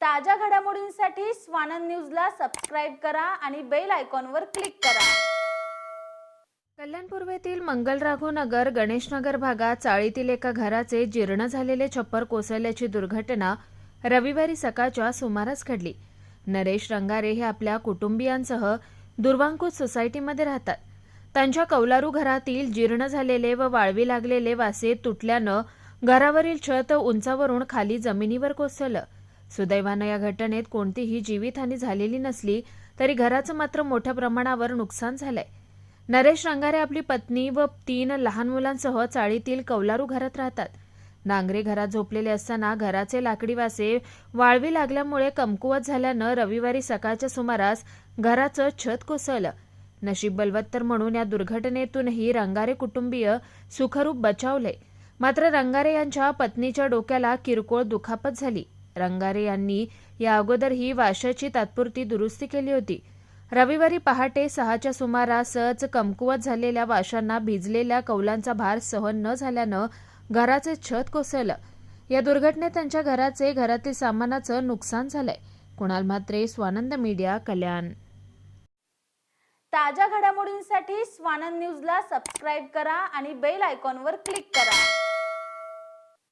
ताज्या घडामोडींसाठी स्वानंद न्यूजला सबस्क्राईब करा आणि बेल आयकॉनवर क्लिक करा. कल्याण पूर्वेतील मंगलराघोनगर गणेशनगर भागात चाळीतील एका घराचे जीर्ण झालेले छप्पर कोसळल्याची दुर्घटना रविवारी सकाळच्या सुमारास घडली. नरेश रंगारे हे आपल्या कुटुंबियांसह दुर्वांकुश सोसायटीमध्ये राहतात. त्यांच्या कौलारू घरातील जीर्ण झालेले व वाळवी लागलेले वासे तुटल्यानं घरावरील छत उंचावरून खाली जमिनीवर कोसळलं. सुदैवानं या घटनेत कोणतीही जीवितहानी झालेली नसली तरी घराचं मात्र मोठ्या प्रमाणावर नुकसान झालंय. नरेश रंगारे आपली पत्नी व तीन लहान मुलांसह चाळीतील कौलारू घरात राहतात. नांगरे घरात झोपलेले असताना घराचे लाकडी वासे वाळवी लागल्यामुळे कमकुवत झाल्यानं रविवारी सकाळच्या सुमारास घराचं छत कोसळलं. नशीब बलवत्तर म्हणून या दुर्घटनेतूनही रंगारे कुटुंबीय सुखरूप बचावले. मात्र रंगारे यांच्या पत्नीच्या डोक्याला किरकोळ दुखापत झाली. रंगारे यांनी या अगोदर ही वाशाची तात्पुरती दुरुस्ती केली होती. रविवारी पहाटे सहाच्या सुमारासच कमकुवत झालेल्या वाशांना भिजलेल्या कौलांचा भार सहन न झाल्यानं घराचे छत कोसळलं. या दुर्घटनेत त्यांच्या घराचे घरातील सामानाचं नुकसान झालंय. कुणाल म्हात्रे स्वानंद मीडिया कल्याण. ताज्या घडामोडींसाठी स्वानंद न्यूजला सबस्क्राईब करा आणि बेल आयकॉनवर क्लिक करा.